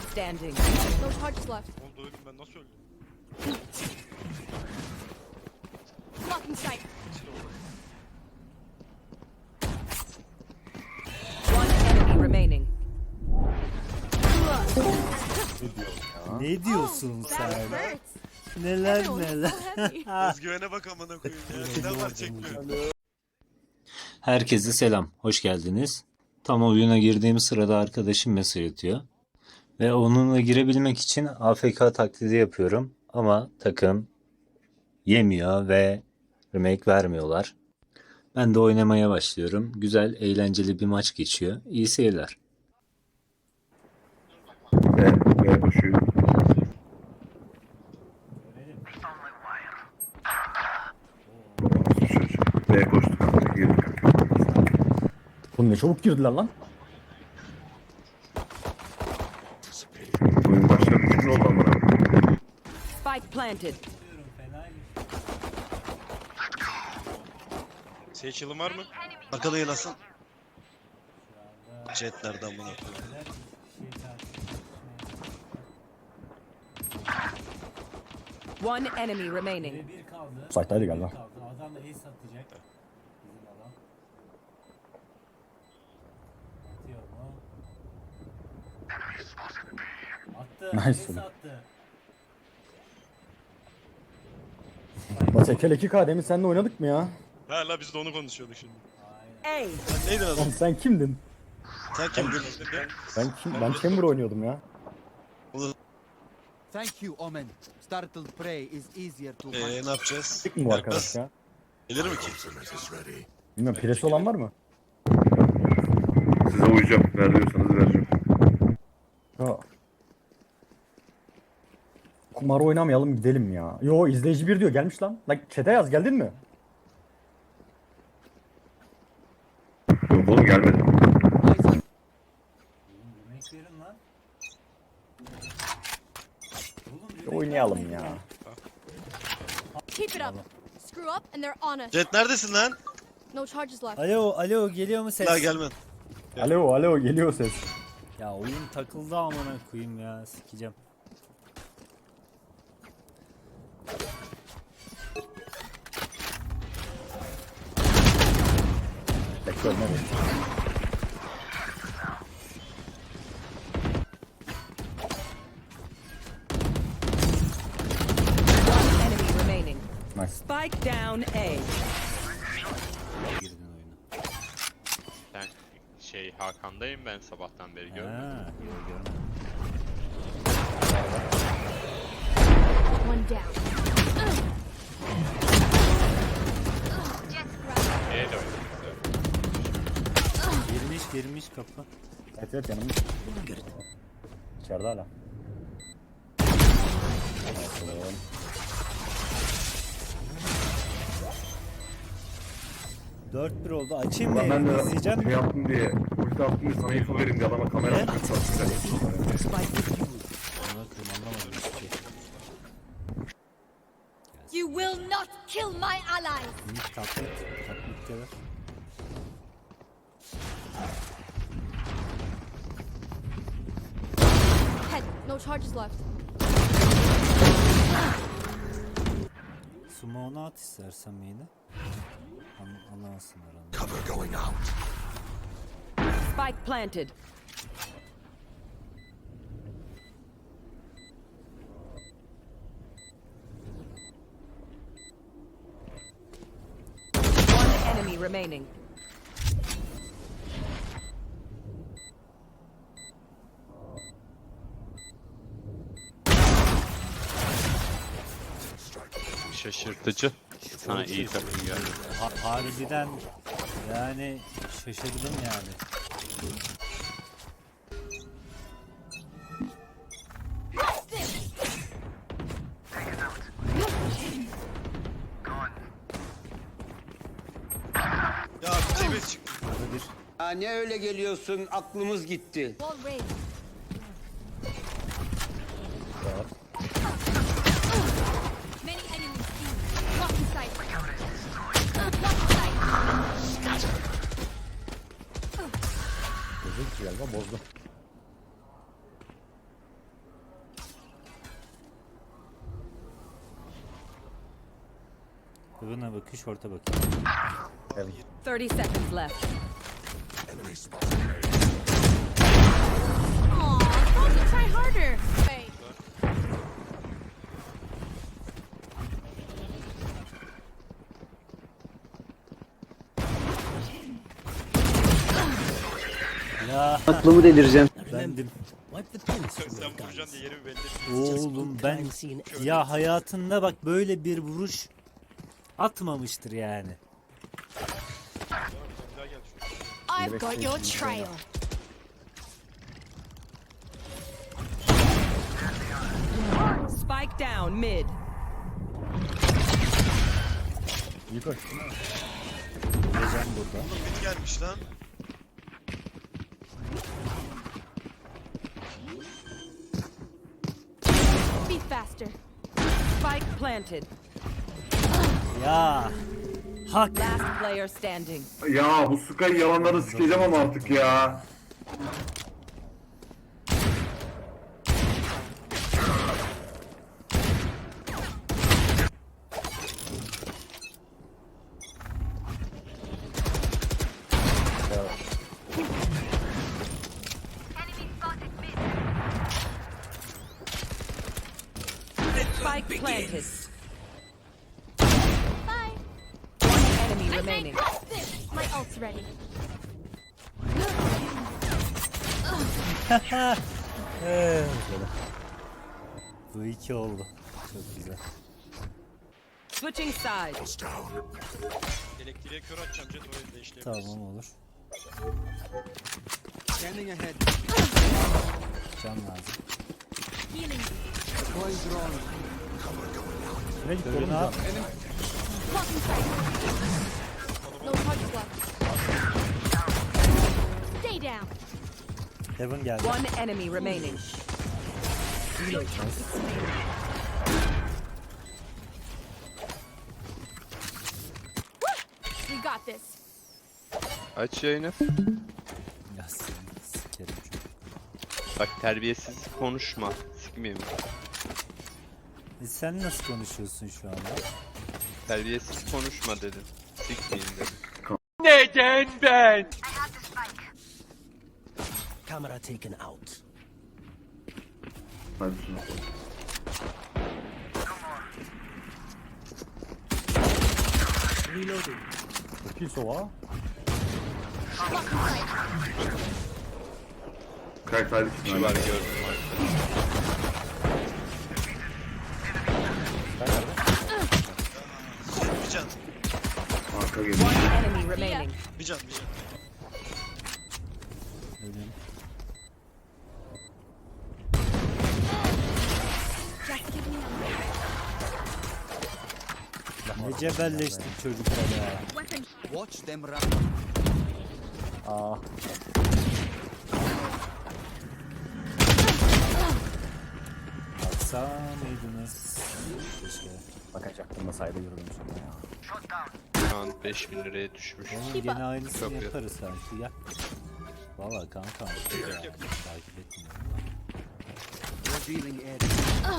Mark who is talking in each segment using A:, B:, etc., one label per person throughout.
A: player standing.
B: No charges left.
C: Oldu öldüm ben nasıl öldüm?
B: Blocking sight.
A: One enemy remaining.
D: Ne diyorsun
B: That
D: sen? Neler neler.
C: Özgüvene bak amına koyayım ya. Var çekmiyor.
D: Herkese selam, hoş geldiniz. Tam oyuna girdiğim sırada arkadaşım mesaj atıyor. Ve onunla girebilmek için AFK taklidi yapıyorum. Ama takım yemiyor ve remake vermiyorlar. Ben de oynamaya başlıyorum. Güzel, eğlenceli bir maç geçiyor. İyi seyirler.
E: B, B koşuyor. B koştu kanka, girdi kanka.
F: Oğlum ne çabuk girdiler lan.
E: Oyun başladı, 3 gün oldu amına.
A: Spike planted.
C: Seçilim var mı? Arkada yelasın. Jetlerden koyayım.
A: One enemy remaining.
F: Site'daydı galiba.
D: Adam da ace atacak. Bizim adam. Atıyor mu? Attı.
F: Nice
D: ace attı.
F: Bak Tekel 2K demin seninle oynadık mı ya?
C: Ha la biz de onu konuşuyorduk şimdi.
A: A.
C: Sen neydin adam?
F: Oğlum sen kimdin?
C: Sen kimdin?
F: Ben kim? Ben Chamber oynuyordum ya.
G: Thank you, Omen. Startled prey is easier to hunt.
C: Eee ne yapacağız?
F: Tek mi bu arkadaş ya?
C: Gelir mi ki?
F: Bilmiyorum presi olan var mı?
E: Size uyacağım, ver diyorsanız vereceğim.
F: Ya. Kumar oynamayalım gidelim ya. Yo izleyici bir diyor gelmiş lan. Lan chat'e yaz geldin mi?
E: Yok oğlum gelmedi.
D: Yemek verin lan.
F: Ya oynayalım ya.
B: Keep it up. Screw up and they're on us.
C: Jet neredesin lan?
B: No charges left.
D: Alo, alo geliyor mu ses?
C: La gelmen.
F: Alo alo geliyor ses.
D: Ya oyun takıldı amına koyayım ya sikeceğim.
A: Remaining.
F: Nice.
A: Spike down A.
H: Ben şey Hakan'dayım ben sabahtan beri görmedim.
D: Ha, yok görmedim.
B: One down.
D: Girmiş kapı.
F: Evet evet yanımda. İçeride hala. Bakalım.
D: Dört bir oldu. Açayım mı?
E: Ulan ben de
D: İzleyeceğim.
E: şey yaptım diye, ulti attım diye sana info vereyim diye adama kamera
D: Ne? Amına koyayım anlamadım hiçbir şey.
B: You will not kill my allies.
D: Mid taklit. Taklit gelir.
B: No charges left.
D: Smoke'unu at istersen yine. An anlamasınlar onu.
A: Spike planted. One enemy remaining.
H: Şaşırtıcı. Sana iyi takım geldi.
D: Ha harbiden yani şaşırdım yani.
C: Ya çıktı.
D: Bir
G: Ya ne öyle geliyorsun? Aklımız gitti.
B: Wall raised.
F: galiba bozdu.
D: Hızına bakın, şorta bakın.
A: 30 seconds left.
B: Enemy
D: spotted.
I: Aklımı delireceğim.
D: bendim.
C: Sen vuracaksın diye yerimi belli.
D: Oğlum ben ya hayatında bak böyle bir vuruş atmamıştır yani.
B: I've got your trail.
A: Spike down mid.
F: İyi koş.
D: Geleceğim burada.
C: Mid gelmiş lan.
B: Faster.
A: Spike planted.
D: Ya hak.
A: Last player standing.
E: Ya bu Sky yalanlarını sikeceğim ama artık ya.
A: Spike planted.
B: Bye.
A: Enemy remaining.
B: My ult's ready.
D: Bu iki oldu. Çok güzel.
A: Switching sides.
C: Elektriğe kör atacağım Jet orayı da işleyebiliriz.
D: Tamam olur.
G: Scanning ahead.
D: Can lazım.
B: Healing.
G: Going drone.
F: Ne gitti oğlum?
B: No. Stay down.
D: Heaven geldi.
A: One enemy remaining.
B: We got this.
H: Aç yayını.
D: Ya seni sikerim çocuk.
H: Bak terbiyesiz konuşma. Sikmeyeyim.
D: Sen nasıl konuşuyorsun şu anda?
H: Terbiyesiz konuşma dedim. Sikmeyeyim dedim.
G: Camera taken out.
E: Hadi şunu.
G: Reloading.
F: Sova.
B: Blocking sight.
E: Kayıt hadi
H: Bir şey var gördüm
E: Arka geliyor.
A: One enemy remaining.
C: Bir can bir can.
D: Ne cebelleştik çocuklar ya.
G: Watch them run.
F: Aa.
D: Baksa mıydınız? Keşke.
F: Bakacaktım da sayda yürüdüm sonra ya.
H: Şu an 5000 liraya düşmüş.
D: Onun gene aynısını
H: Yapıyor.
D: yaparız sanki ya. Valla kanka. Ya, takip etmiyorum
G: area.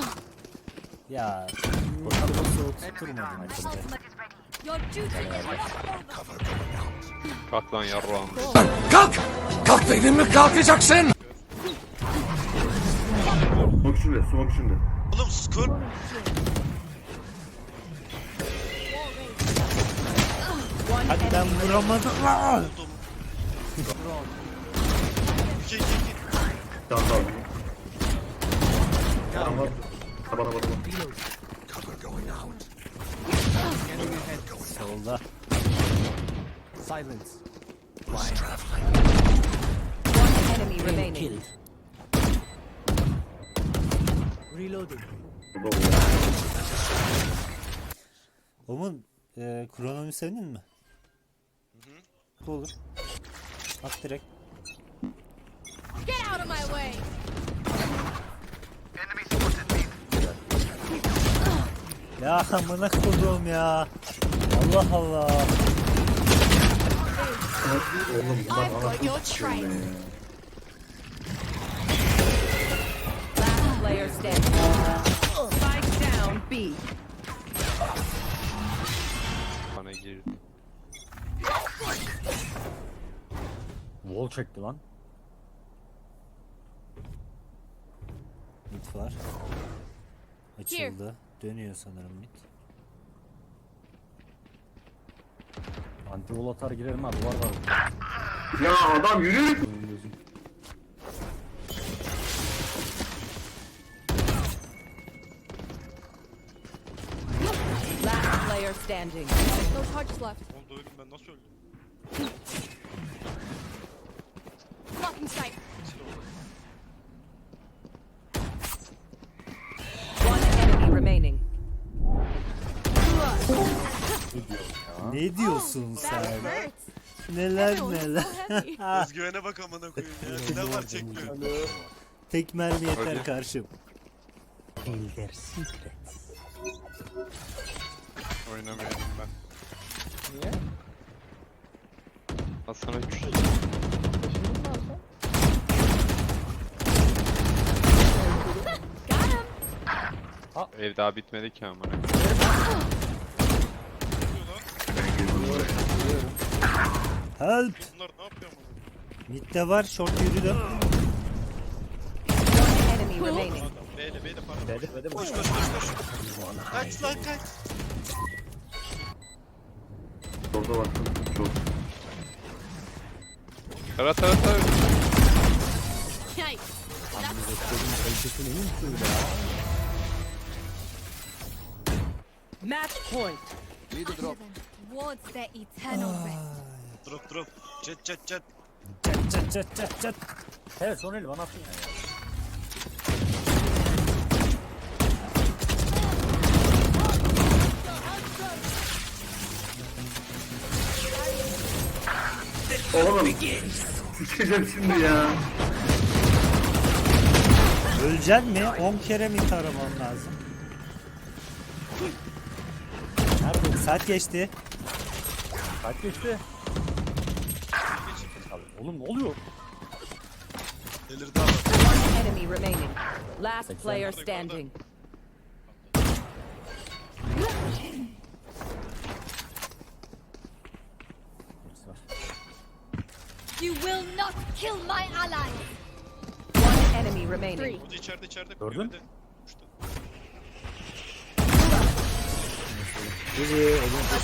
D: Ya. Ortalığı oturtmadım acaba.
B: Duty is not over.
H: Kalk lan yarrağım.
E: Smoke şimdi, smoke şimdi.
C: Oğlum skor.
A: One
D: Hadi ben
A: enemy
D: vuramadım lan.
C: İki iki iki.
E: Tamam tamam. Tamam bak. Bana bana bana.
G: Scanning ahead.
D: Solda.
G: Silence.
A: one enemy remaining.
G: Reloading.
D: Omun e, kronomi senin mi? Olur. At direkt.
B: Get out of my way.
D: Ya amına koduğum ya. Allah Allah.
E: Oğlum bunlar
B: I've got your trail.
E: ya.
A: Last player standing. Spike down B.
H: bana girdi.
F: Wall çekti lan.
D: Mid var. Açıldı. Dönüyor sanırım mid.
F: Anti wall atar girerim ha duvar var.
E: Ya adam yürü.
A: Player standing.
B: No charges left.
C: Oldu öldüm ben nasıl öldüm?
B: Blocking sight.
A: One enemy remaining.
D: Ne diyorsun sen?
B: That hurts.
D: Neler neler.
B: heavy.
C: Özgüvene bak amına koyayım ya. Ne var çekmiyor.
D: Tek mermi yeter karşım. Elder Secret.
H: Oynamayalım ben. Niye? Sana güç.
B: Got him.
H: Ev daha bitmedi ki amına.
D: Help!
C: Bunlar ne yapıyor amına?
D: Mid'de var. Short yürüdü.
A: One enemy remaining.
C: Adam B'de B'de para.
F: B'de B'de
C: Koş koş koş koş. Kaç lan kaç.
E: Orada baktım. Çok.
H: Tara tara tara.
B: Yikes.
A: Match point.
G: Need a drop.
B: Towards the eternal rest.
C: Drop drop. Jet jet jet.
D: Çat çat çat çat çat.
F: Evet son eli bana attın
E: Oğlum. Düşeceğim şimdi ya.
D: Ölecek mi? 10 kere mi taraman lazım? Nerede? Saat geçti.
F: Kaç geçti? Abi, Oğlum ne oluyor?
C: Delirdi adam.
A: One enemy remaining. Last player standing.
B: You will not kill my ally.
A: One enemy remaining.
B: Three.
C: Burada içeride içeride.
F: Gördün?
C: kulübede. Uçtu.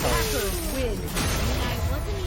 D: Sağlık.
B: Win.